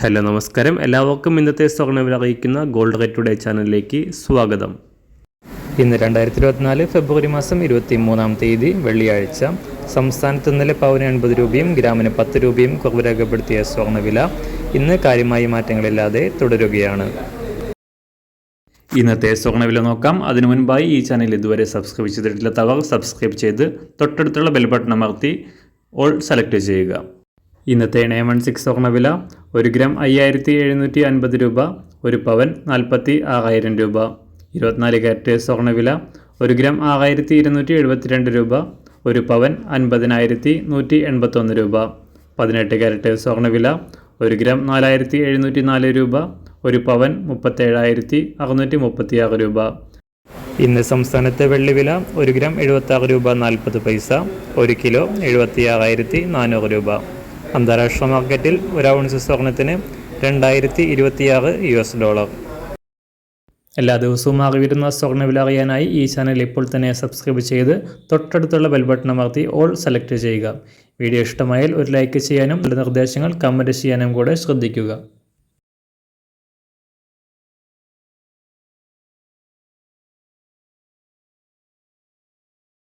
Hello നമസ്കാരം. എല്ലാവർക്കും ഇന്നത്തെ സ്വർണവില അറിയിക്കുന്ന ഗോൾഡ് റേറ്റ് ടുഡേ ചാനലിലേക്ക് സ്വാഗതം. ഇന്ന് രണ്ടായിരത്തി ഇരുപത്തിനാല് ഫെബ്രുവരി മാസം ഇരുപത്തി മൂന്നാം തീയതി വെള്ളിയാഴ്ച. സംസ്ഥാനത്ത് ഇന്നലെ പവന് എൺപത് രൂപയും ഗ്രാമിന് പത്ത് രൂപയും കുറവ് രേഖപ്പെടുത്തിയ സ്വർണവില ഇന്ന് കാര്യമായി മാറ്റങ്ങളില്ലാതെ തുടരുകയാണ്. ഇന്നത്തെ സ്വർണവില നോക്കാം. അതിനു മുൻപായി ഈ ചാനൽ ഇതുവരെ സബ്സ്ക്രൈബ് ചെയ്തിട്ടില്ലാത്തവർ സബ്സ്ക്രൈബ് ചെയ്ത് തൊട്ടടുത്തുള്ള ബെൽ ബട്ടൺ അമർത്തി ഓൾ സെലക്ട് ചെയ്യുക. ഇന്നത്തെ നയൻ വൺ സിക്സ് സ്വർണവില ഒരു ഗ്രാം അയ്യായിരത്തി എഴുന്നൂറ്റി അൻപത് രൂപ ഒരു പവൻ നാൽപ്പത്തി ആറായിരം രൂപ. ഇരുപത്തിനാല് ക്യാരറ്റ് സ്വർണവില ഒരു ഗ്രാം ആറായിരത്തി ഇരുന്നൂറ്റി എഴുപത്തിരണ്ട് രൂപ ഒരു പവൻ അൻപതിനായിരത്തി നൂറ്റി എൺപത്തൊന്ന് രൂപ. പതിനെട്ട് ക്യാരറ്റ് സ്വർണവില ഒരു ഗ്രാം നാലായിരത്തി എഴുന്നൂറ്റി നാല് രൂപ ഒരു പവൻ മുപ്പത്തേഴായിരത്തി അറുന്നൂറ്റി മുപ്പത്തിയാറ് രൂപ. ഇന്ന് സംസ്ഥാനത്തെ വെള്ളിവില ഒരു ഗ്രാം എഴുപത്തി ആറ് രൂപ നാൽപ്പത് പൈസ ഒരു കിലോ എഴുപത്തി ആറായിരത്തി നാനൂറ് രൂപ. അന്താരാഷ്ട്ര മാർക്കറ്റിൽ ഒരു ഔൺസ് സ്വർണത്തിന് രണ്ടായിരത്തി ഇരുപത്തിയാറ് യു എസ് ഡോളർ. എല്ലാ ദിവസവും അറിവിരുന്ന സ്വർണവില അറിയാനായി ഈ ചാനൽ ഇപ്പോൾ തന്നെ സബ്സ്ക്രൈബ് ചെയ്ത് തൊട്ടടുത്തുള്ള ബെൽബട്ടൺ അമർത്തി ഓൾ സെലക്ട് ചെയ്യുക. വീഡിയോ ഇഷ്ടമായാൽ ഒരു ലൈക്ക് ചെയ്യാനും നിർദ്ദേശങ്ങൾ കമന്റ് ചെയ്യാനും കൂടെ ശ്രദ്ധിക്കുക.